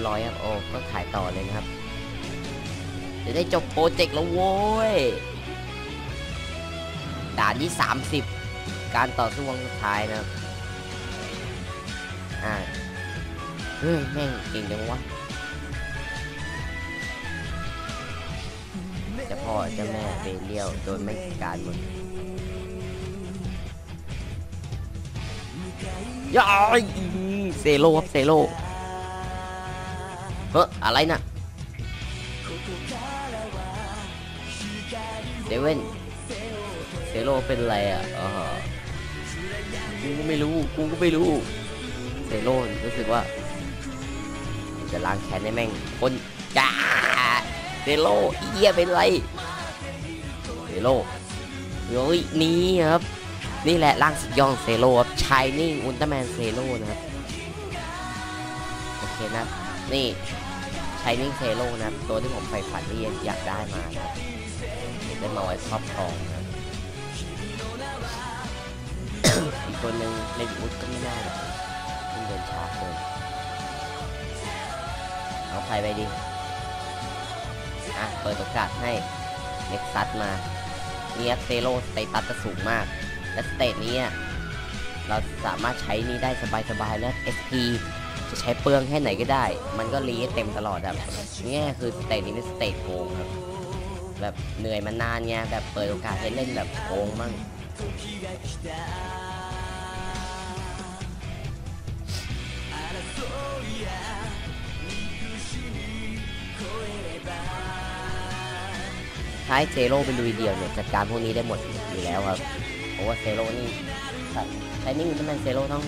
รียบร้อยครับโอ้ก็ถ่ายต่อเลยนะครับจะได้จบโปรเจกต์แล้วโว้ยด่านที่ 30 การต่อสู้วงสุดท้ายนะครับอ่าเฮ้ยแม่งเก่งจังวะจะพ่อจ้าแม่เบเลียวโดนไม่การหมดย้ายเซโลครับเซโล เฮ้ออะไรน่ะเซเว่นเซโลเป็นอะไรอะอ๋อกูก็ไม่รู้ กูก็ไม่รู้เซโลรู้สึกว่าจะล้างแค้นให้แม่ง คนจ้าเซโลเอียเป็นไรเซโลเฮ้ยนี่ครับ นี่แหละร่างสุดยอดเซโลครับชายนิ่งอุลตร้าแมนเซโลนะครับ โอเคนะ นี่ ชายนิ่งเซโลนะครับตัวที่ผมใฝ่ฝันที่อยากได้มานะครับได้มาไว้ครอบครองนะอีกตัวหนึ่งในวุฒก็ไม่ได้หรอกมันเดินช้าเกินเอาใครไปดีอะเปิดโอกาสให้เน็กซัสมาเนี่ยเซโลสเตตัสจะสูงมาก และสเตตนี้เราสามารถใช้นี้ได้สบายๆแล้ว SP จะใช้เปลืองแค่ไหนก็ได้ มันก็รีเต็มตลอดครับนี่คือสเตตนี้เป็นสเตตโกงครับ แบบเหนื่อยมานานไงแบบเปิดโอกาสให้เล่นแบบโกงมั่งท้ายเซโร่ไปลุยเดียวเนี่ยจัดการพวกนี้ได้หมดอยู่แล้วครับเพราะว่าเซโร่นี่ใช้นิ่งอุลตร้าแมนเซโร่ต้อง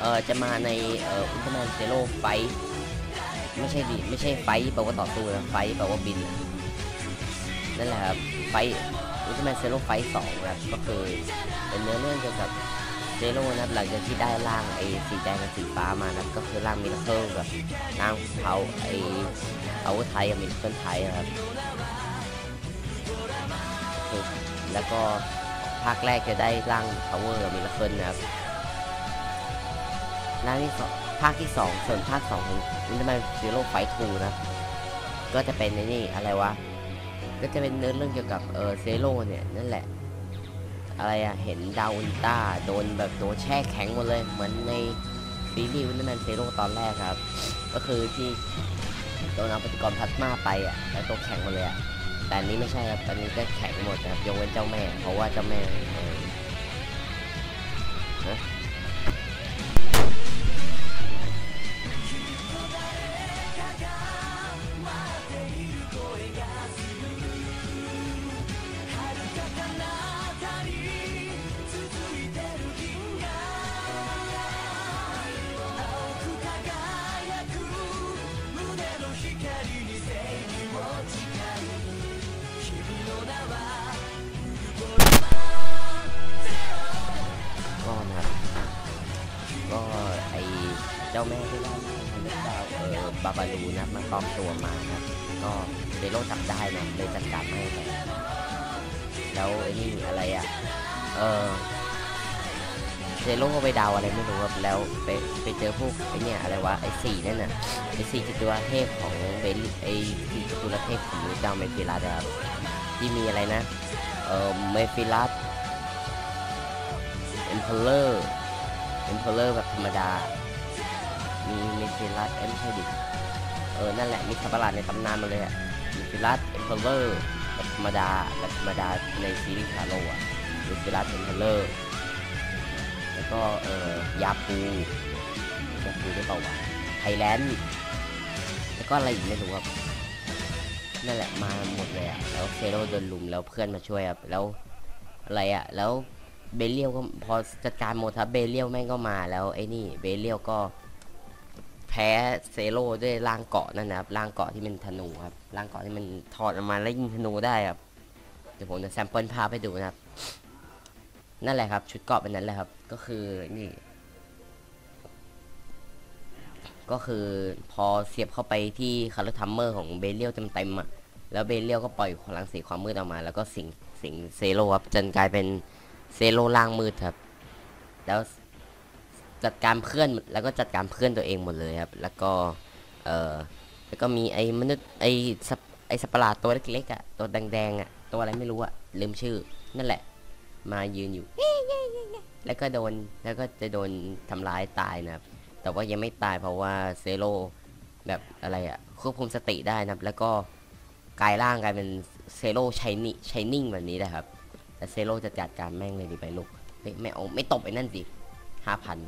เอ่อจะมาในเอ่ออุลตร้าแมนเซโร่ไฟท์ไม่ใช่ดิไม่ใช่ไฟท์แปลว่าต่อสู้นะไฟท์แปลว่าบินนั่นแหละครับไฟอุลตร้าแมนเซโร่ไฟท์สองครับก็คือเป็นเนื้อเรื่องเกี่ยวกับเซโร่นะครับหลังจากที่ได้ร่างไอ้สีแดงกับสีฟ้ามานะก็คือร่างมิราเคิลกับร่างเขาไอ้เอาไทยกับมิราเคิลไทยนะครับแล้วก็ภาคแรกจะได้ร่าง power กับมิลเคิลนะครับ ร่างที่สองภาคที่สองส่วนภาคสองของวินเทอร์แมนซีโร่ไฟทูนะ ก็จะเป็นในนี่อะไรวะ ก็จะเป็นเนื้อเรื่องเกี่ยวกับเออเซโร่เนี่ยนั่นแหละ อะไรอะเห็นดาวอุลต้าโดนแบบโดนแช่แข็งหมดเลย เหมือนในซีรีส์วินเทอร์แมนเซโร่ตอนแรกครับ ก็คือที่โดนเอาปฏิกรณ์พลาสมาไปอะแล้วตัวแข็งหมดเลยอะแต่นนี้ไม่ใช่ครับตอนนี้ก็แข็งหมดนะครับยกเว้นเจ้าแม่ เพราะว่าเจ้าแม่ อบาบารูนะมันปลอมตัวมาครับ ก็เดโรจับได้นะเลยจัดการให้ไปแล้วไอ้นี่อะไรอะ เออเซโร่ก็ไปดาวอะไรไม่รู้ครับ แล้วไปไปเจอพวกไอเนี่ยอะไรวะไอสี่นั่นน่ะไอสี่จตุรเทพของเบลไอสี่จตุรเทพของดาวเมฟิลัสครับที่มีอะไรนะ เออเมฟิลัสเอ็มเพลเลอร์เอ็มเพลเลอร์แบบธรรมดา มีเมฟิลัสเอ็มใช่ดิ เออ นั่นแหละมีสัตว์ประหลาดในตำนานมาเลยอะเมฟิลัสเอ็มเพลเลอร์แบบธรรมดาแบบธรรมดาในซีรีส์คาโลอะเมฟิลัสเอ็มเพลเลอร์แล้วก็เออยาปูยาปูได้เปล่าวะไทยแลนด์แล้วก็อะไรอีกไม่รู้ครับนั่นแหละมาหมดเลยอะแล้วเซโร่โดนลุมแล้วเพื่อนมาช่วยครับแล้วอะไรอะแล้วเบลเลียวก็พอจัดการหมทับเบลเลียวแม่งก็มาแล้วไอ้นี่เบลเลียวก็ แพ้เซโร่ด้วยร่างเกาะนั่นนะครับร่างเกาะที่เป็นธนูครับร่างเกาะที่มันถอดออกมาแล้วยิงธนูได้ครับเดี๋ยวผมจะแซมเปิลภาพให้ดูนะครับ นั่นแหละครับ ชุดเกาะเป็นนั้นแหละครับ ก็คือนี่ ก็คือพอเสียบเข้าไปที่คาร์ลทัมเมอร์ของเบลเลียวเต็มๆอะแล้วเบลเลียวก็ปล่อยพลังสีความมืดออกมา แล้วก็สิงสิงเซโร่ครับจนกลายเป็นเซโร่ล่างมืดครับ แล้ว จัดการเพื่อนแล้วก็จัดการเพื่อนตัวเองหมดเลยครับ แล้วก็เออแล้วก็มีไอ้มนุษย์ไอ้สัตว์ไอ้สัตว์ปหลาดตัวเล็กๆอะตัวแดงๆอะตัวอะไรไม่รู้อะลืมชื่อ นั่นแหละ มายืนอยู่ แล้วก็โดนแล้วก็จะโดนทำร้ายตายนะครับ แต่ว่ายังไม่ตายเพราะว่าเซโรแบบอะไรอะควบคุมสติได้นะครับ แล้วก็กลายร่างกลายเป็นเซโรชายนิชายนิ่งแบบนี้นะครับแต่เซโรจะจัดการแม่งเลยดีไปลูกไม่เอาไม่ตบไอ้นั่นสิห้าพัน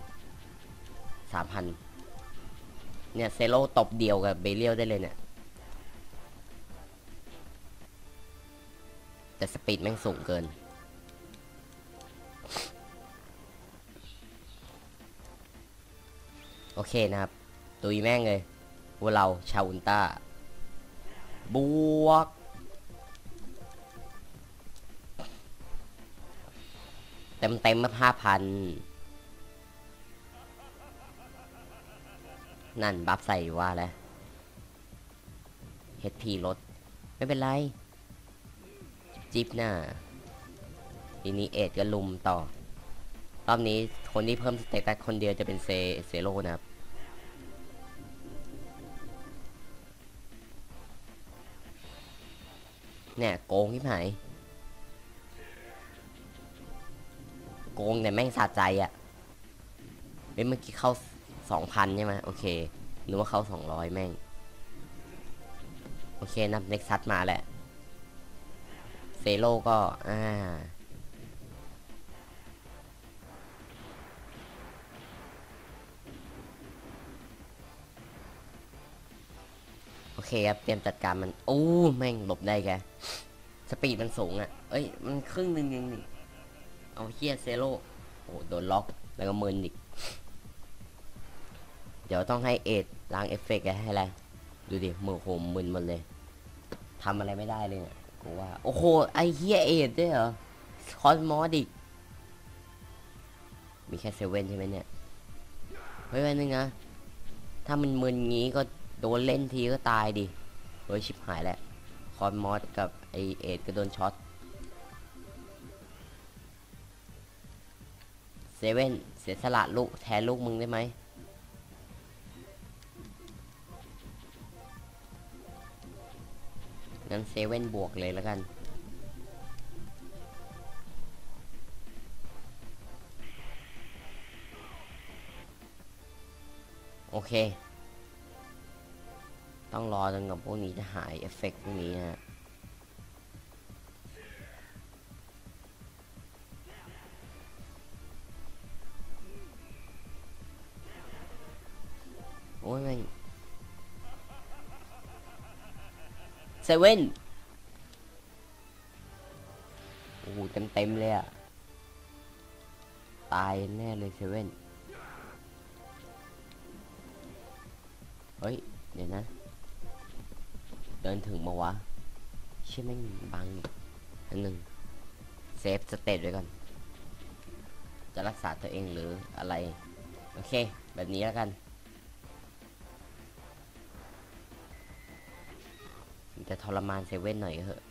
สามพันเนี่ยเซโรตบเดียวกับเบเรียลได้เลยเนี่ย แต่สปีดแม่งสูงเกิน โอเคนะครับตุยแม่งเลยพวกเราชาวอุลต้า บวก เต็มเต็มมาห้าพัน นั่น บัฟใส่ว่าแล้ว HP ลด ไม่เป็นไร จิบหน้าทีนี้เอ็ดก็ลุมต่อ รอบนี้คนที่เพิ่มสเตตัสคนเดียวจะเป็นเซเซโร่นะครับ เนี่ยโกงที่ไหนโกงแต่แม่งสะใจอะ่ะเฮ้ยเมื่อกี้เข้า สองพันใช่ไหมโอเคนึกว่าเขาสองร้อยแม่ง โอเคนับเน็กซัสมาแหละ เซโลก็ อ่า โอเคครับ เตรียมจัดการมัน โอ้ แม่งหลบได้แก สปีดมันสูงอะ่ะ เอ้ย มันครึ่งหนึ่งยังนี่ เอาเฮียเซโลโอ้โดนล็อก แล้วก็มึนอีก เดี๋ยวต้องให้เอ็ดล้างเอฟเฟกต์ให้อะไร ดูดิมือโหมมึนหมดเลยทำอะไรไม่ได้เลยเนี่ยกูว่า โอ้โห ไอเฮียเอ็ดด้วยเหรอ คอสมอดิก มีแค่เซเว่นใช่ไหมเนี่ย เฮ้ยวันนึงนะ ถ้ามันมึนงี้ก็โดนเล่นทีก็ตายดิเฮ้ยชิบหายแล้วคอนมอสกับไอเอ็ดก็โดนช็อตเซเว่นเสียสละลูกแทนลูกมึงได้ไหม งั้นเซเว่นบวกเลยแล้วกัน โอเค ต้องรอจนกว่าพวกนี้จะหายเอฟเฟกต์พวกนี้นะฮะโอ้ยแม่ง เซเว่นโอ้โหเต็มเต็มเลยอะตายแน่เลยเซเว่นเฮ้ย เดี๋ยวนะ เดินถึงมาวะ เชื่อแม่บังอันหนึ่งเซฟสเตตไว้ก่อน จะรักษาตัวเองหรืออะไร โอเค แบบนี้แล้วกัน จะทรมานเซเว่นหน่อยเถอะ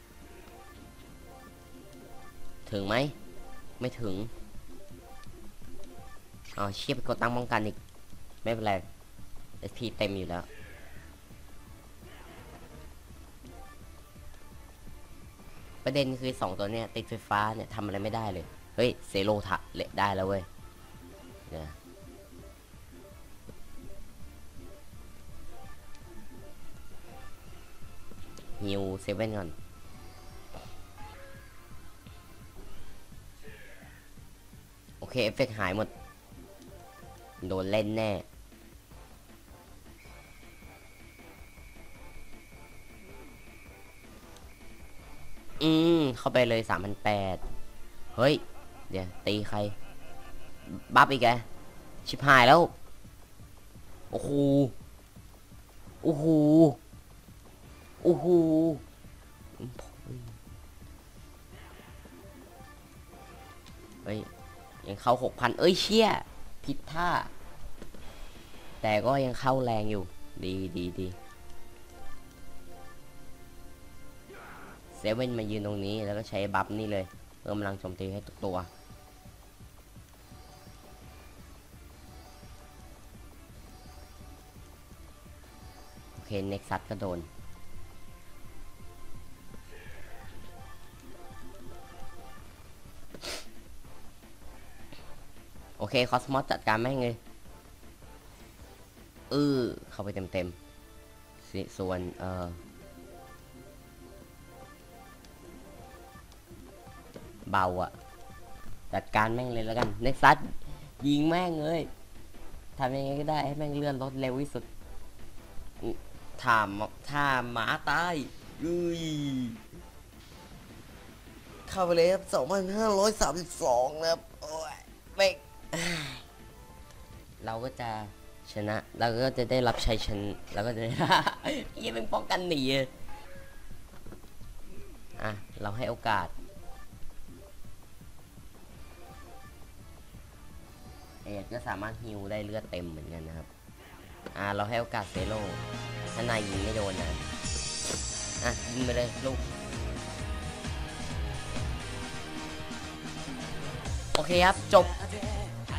ถึงไหม ไม่ถึงอ๋อเชียบกดตั้งป้องกันอีก ไม่เป็นไร SP เต็มอยู่แล้ว ประเด็นคือสองตัวเนี้ยติดไฟฟ้าเนี่ยทำอะไรไม่ได้เลย เฮ้ย เซโรทะเละได้แล้วเว้ยเนี่ย ฮิวเซเว่นก่อนโอเค เอฟเฟกต์หายหมด โดนเล่นแน่ อืม เข้าไปเลยสามพันแปดเฮ้ย เดี๋ยว ตีใคร บัฟอีกแก ชิบหายแล้ว โอ้โห โอ้โห โอ้โหเฮ้ย ยังเข้าหกพันเอ้ยเชี่ยผิดท่า แต่ก็ยังเข้าแรงอยู่ ดีดีดีเซเว่นมายืนตรงนี้แล้วก็ใช้บัฟนี่เลย เพิ่มพลังโจมตีให้ทุกตัวโอเค เน็กซัสก็โดน เคคอสมอสจัดการแม่งเลยเออเข้าไปเต็มๆสิส่วนเออเบาอะจัดการแม่งเลยแล้วกันเน็กซัสยิงแม่งเลยทำยังไงก็ได้ให้แม่งเลื่อนรถเร็วที่สุดถามถ้าหมาตายอุ้ยเข้าไปเลยครับสองพันห้าร้อยสามสิบสองนะครับ โอ้ยแม่ เราก็จะชนะ เราก็จะได้รับชัยชนะ เราก็จะได้ยี่เป็นป้องกันหนีอะอะ เราให้โอกาสเอ็ดก็สามารถฮิวได้เลือดเต็มเหมือนกันนะครับ อ่า เราให้โอกาสเซโร่ถ้านายยิงไม่โดนนะ อะ ยิงไปเลยลูก โอเคครับ จบ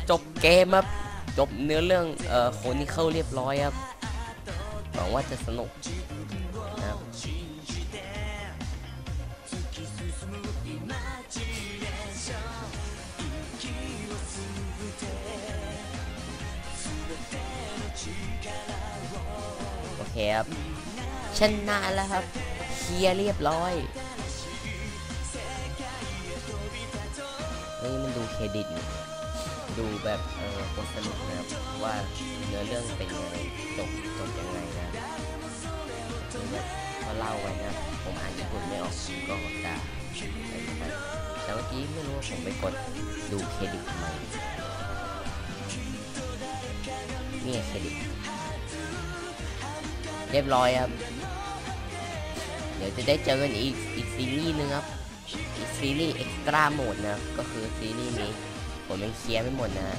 จบเกมครับ จบเนื้อเรื่องเอ่อโคนิเคิลเรียบร้อยครับหวังว่าจะสนุกนะครับโอเคครับชนะแล้วครับเคลียร์เรียบร้อยเฮ้ยมันดูเครดิตนี่ ดูแบบเออบทสรุปนะครับว่าเนื้อเรื่องเป็นยังไงจบจบยังไงนะคือแบบเขาเล่าไว้นะผมอ่านญี่ปุ่นไม่ออกก็จะอะไรนะแต่เมื่อกี้ไม่รู้ว่าผมไปกดดูเครดิตทำไมนี่เครดิตเรียบร้อยครับ เดี๋ยวจะได้เจอกันอีกอีกซีรีส์หนึงครับ อีกซีรีส์เอ็กซ์ตร้าโหมดนะก็คือซีรีส์นี้ ผมยังเคลียร์ไม่หมดนะ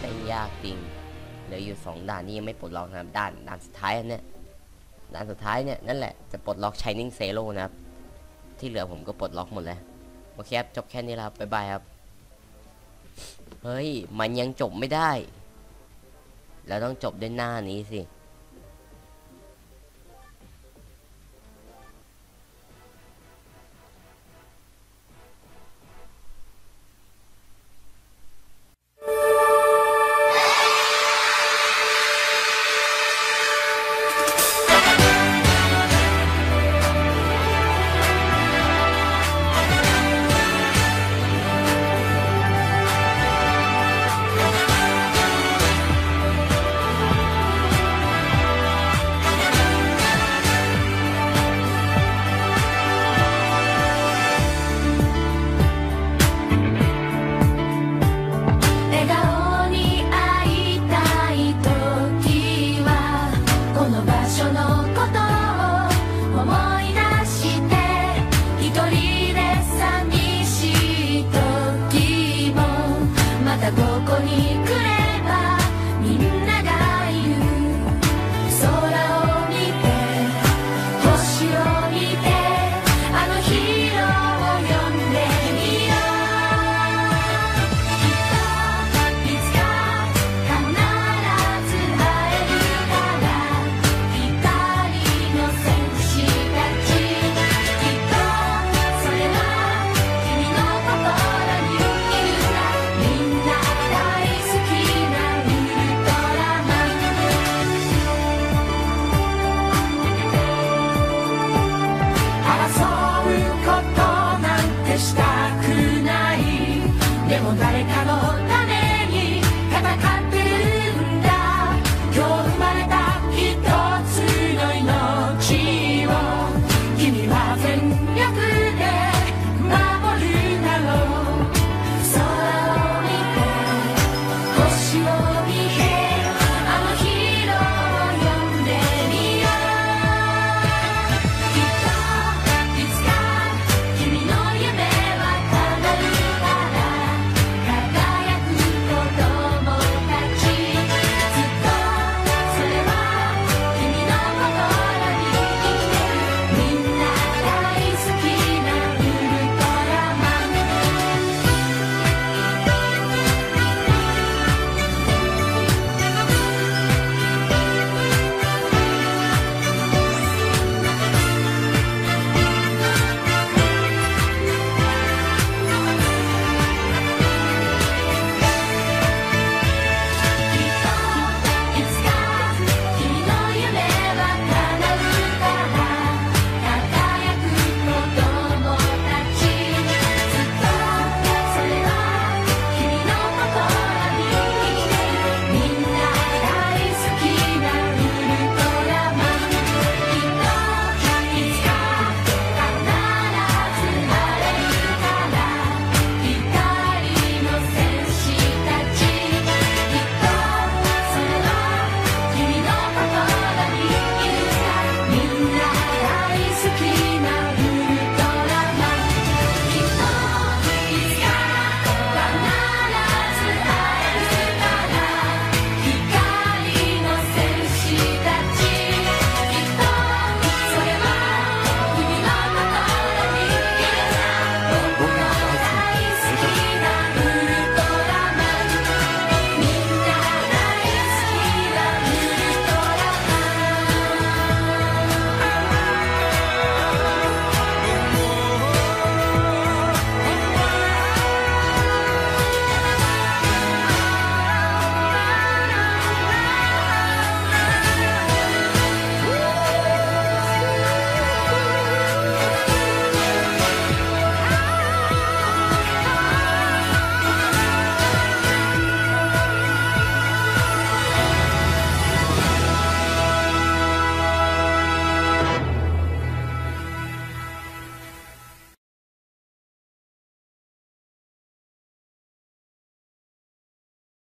ไม่ยากจริงเหลืออยู่สองด่านนี้ยังไม่ปลดล็อกนะครับด่านด่านสุดท้ายอันเนี่ยด่านสุดท้ายเนี่ยนั่นแหละจะปลดล็อกชายนิ่งเซโร่นะครับ ที่เหลือผมก็ปลดล็อกหมดแล้วโอเคครับจบแค่นี้แล้วครับบ๊ายบายครับเฮ้ยมันยังจบไม่ได้ แล้วต้องจบด้วยหน้านี้สิ